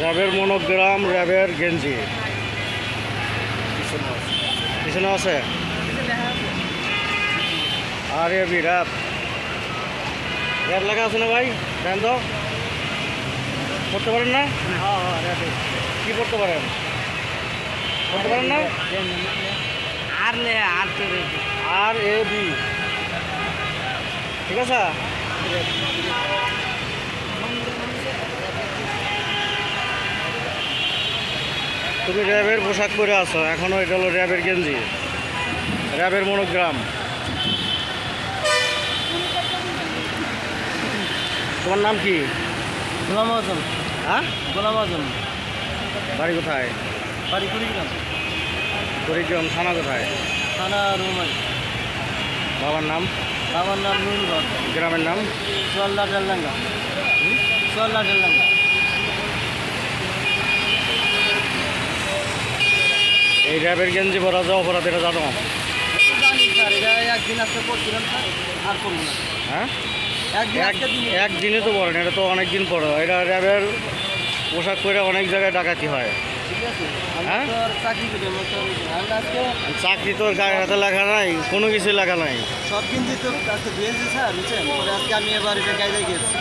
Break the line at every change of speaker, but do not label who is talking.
র্যাবের মনোগ্রাম র্যাবের গেঞ্জি। পিছনে আছে? আর এ র্যাব। র্যাব লেখা আছে না ভাই? ব্যান্ড পড়তে পারেন না? কি পড়তে পারেন? পড়তে পারেন না?
আর
এ বি। ঠিক আছে? তুমি র্যাবের পোশাক পরে আছো এখনও এটা হলো র্যাবের গেঞ্জি। র্যাবের মনোগ্রাম। তোমার নাম কি?
গোলাম আজম।
হ্যাঁ?
গোলাম আজম।
বাড়ি কোথায়?
বাড়ি কুড়িগ্রাম।
কুড়িগ্রাম থানা কোথায়?
থানা রুমাই
বাবার নাম?
বাবার নাম হক।
গ্রামের নাম?
সোয়াল্লা ডাল্লাঙ্গা সোয়াল্লা ডাল্লাঙ্গা
এই র্যাবের গেঞ্জি পরা যে অপরাধ এটা জানো?
জানি স্যার এটা একদিন আজকে পড়ছিলাম স্যার আর করব না।
হ্যাঁ?
একদিন
তো পড়েন এটা তো অনেক দিন পড়ো এটা র্যাবের পোশাক পরে অনেক জায়গায় ডাকাতি হয়।
তো চাকরি তোর তো
তো হাতে লেখা নাই, কোনো কিছু লেখা নাই।
সব কিন্তু দিতে আজকে দিয়েছি স্যার বুঝছেন? আজকে আমি এবার গেছি।